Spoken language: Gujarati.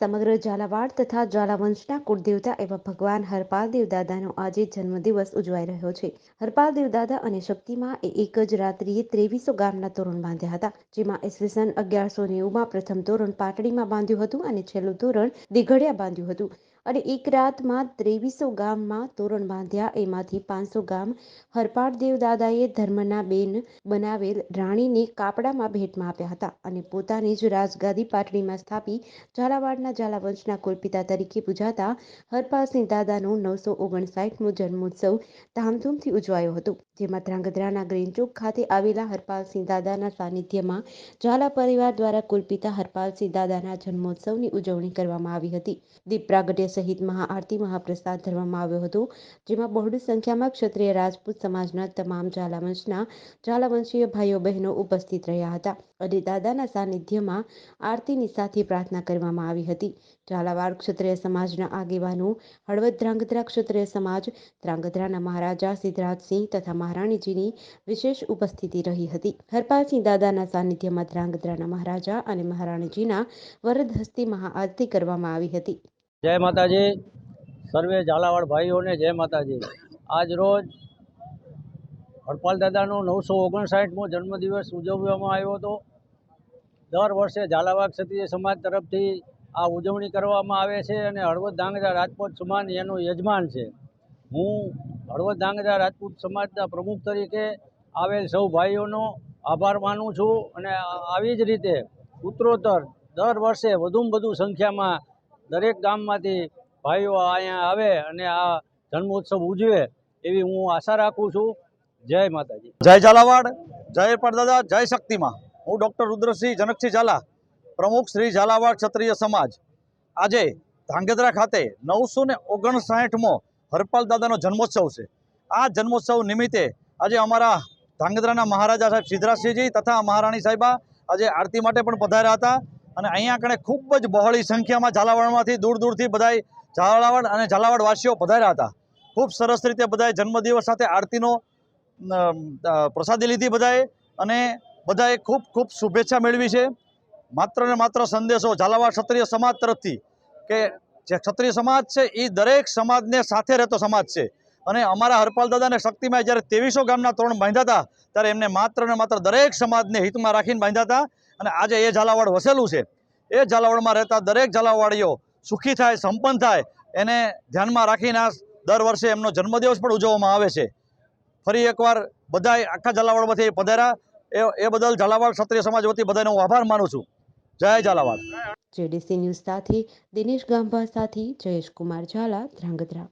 સમગ્ર ઝાલાવાડ તથા ઝાલાવંશના કુળદેવતા એવા ભગવાન હરપાલદેવ દાદાનો આજે જન્મદિવસ ઉજવાઈ રહ્યો છે. હરપાલદેવ દાદા અને શક્તિમાં એ એક જ રાત્રિએ ત્રેવીસો ગામના તોરણ બાંધ્યા હતા, જેમાં ઈસવીસન અગિયારસો નેવુંમાં પ્રથમ તોરણ પાટડીમાં બાંધ્યું હતું અને છેલ્લું તોરણ દિઘડિયા બાંધ્યું હતું. અને એક રાતમાં ત્રેવીસો ગામમાં તોરણ બાંધ્યા. એમાંથી પાંચસો ગામ હરપાળદેવ દાદાએ ધર્મના બેન બનાવેલ રાણીને કાપડામાં ભેટમાં આપ્યા હતા અને પોતાની જ રાજગાદી પાટડીમાં સ્થાપી ઝાલાવાડના ઝાલાવંશના કુલપિતા તરીકે પૂજાતા હરપાલસિંહ દાદાનો નવસો ઓગણસાઠમો જન્મોત્સવ ધામધૂમથી ઉજવાયો હતો. જેમાં ધ્રાંગધ્રાના ગ્રીનચોક ખાતે આવેલા હરપાલસિંહ દાદાના સાનિધ્યમાં ઝાલા પરિવાર દ્વારા કુલપિતા હરપાલસિંહ દાદાના જન્મોત્સવની ઉજવણી કરવામાં આવી હતી. દીપ પ્રાગટ્ય સહિત મહાઆરતી મહાપ્રસાદ ધરવામાં આવ્યો હતો, જેમાં બહોળી સંખ્યામાં ક્ષત્રિય રાજપૂત સમાજના તમામ ઝાલાવંશના ઝાલાવંશીય ભાઈઓ બહેનો ઉપસ્થિત રહ્યા હતા અને દાદાના સાનિધ્યમાં આરતીની સાથે પ્રાર્થના કરવામાં આવી હતી. ઝાલાવાડ ક્ષત્રિય સમાજના આગેવાનો હળવદ ધ્રાંગધ્રા ક્ષત્રિય સમાજ ધ્રાંગધ્રાના મહારાજા સિદ્ધરાજસિંહ તથા મહારાણીજીની વિશેષ ઉપસ્થિતિ રહી હતી. હરપાલસિંહ દાદાના સાનિધ્યમાં ધ્રાંગધ્રાના મહારાજા અને મહારાણીજીના વરદ હસ્તી મહાઆરતી કરવામાં આવી હતી. જય માતાજી. સર્વે ઝાલાવાડ ભાઈઓને જય માતાજી. આજ રોજ હરપાલ દાદાનો નવસો ઓગણસાઠમો જન્મદિવસ ઉજવવામાં આવ્યો હતો. દર વર્ષે ઝાલાવાડ ક્ષત્રિય સમાજ તરફથી આ ઉજવણી કરવામાં આવે છે અને હળવદ ધાંગધ્રા રાજપૂત સમાજ એનો યજમાન છે. હું હળવદ ધાંગધ્રા રાજપૂત સમાજના પ્રમુખ તરીકે આવેલ સૌ ભાઈઓનો આભાર માનું છું અને આવી જ રીતે ઉત્તરોત્તર દર વર્ષે વધુમાં વધુ સંખ્યામાં દરેક ગામમાંથી ભાઈઓ અહીંયા આવે અને આ જન્મોત્સવ ઉજવે એવી હું આશા રાખું છું. જય માતાજી. જય ઝાલાવાડ, જય પરદાદા, જય શક્તિમાં. હું ડૉક્ટર રુદ્રસિંહ જનકસિંહ ઝાલા, પ્રમુખ શ્રી ઝાલાવાડ ક્ષત્રિય સમાજ. આજે ધાંગધ્રા ખાતે નવસો ને ઓગણસાઠમો હરપાલ દાદાનો જન્મોત્સવ છે. આ જન્મોત્સવ નિમિત્તે આજે અમારા ધાંગધ્રાના મહારાજા સાહેબ સિદ્ધરાજસિંહજી તથા મહારાણી સાહેબા આજે આરતી માટે પણ પધાર્યા હતા. અને અહીંયા કણે ખૂબ જ બહોળી સંખ્યામાં ઝાલાવાડમાંથી દૂર દૂરથી બધાય ઝાલાવાડ અને ઝાલાવાડવાસીઓ પધાર્યા હતા. ખૂબ સરસ રીતે બધાએ જન્મદિવસ સાથે આરતીનો પ્રસાદી લીધી બધાએ અને બધાએ ખૂબ ખૂબ શુભેચ્છા મેળવી છે. માત્ર ને માત્ર સંદેશો ઝાલાવાડ ક્ષત્રિય સમાજ તરફથી કે જે ક્ષત્રિય સમાજ છે એ દરેક સમાજને સાથે રહેતો સમાજ છે. અને અમારા હરપાલ દાદાને શક્તિમાં જ્યારે ત્રેવીસો ગામના તોરણ બાંધ્યા હતા, ત્યારે એમને માત્ર ને માત્ર દરેક સમાજને હિતમાં રાખીને બાંધ્યા હતા. અને આજે એ ઝાલાવાડ વસેલું છે. એ ઝાલાવાડમાં રહેતા દરેક ઝાલાવાડીઓ સુખી થાય, સંપન્ન થાય, એને ધ્યાનમાં રાખીને દર વર્ષે એમનો જન્મદિવસ પણ ઉજવવામાં આવે છે. ફરી એકવાર બધાય આખા ઝાલાવાડમાંથી પધાર્યા. એ એ બદલ ઝાલાવાડ ક્ષત્રિય સમાજ વતી બધાનો હું આભાર માનું છું. જય ઝાલાવાડ. જેડીસી ન્યૂઝ સાથે દિનેશ ગામભા સાથે જયેશ કુમાર ઝાલા ધ્રાંગધ્રા.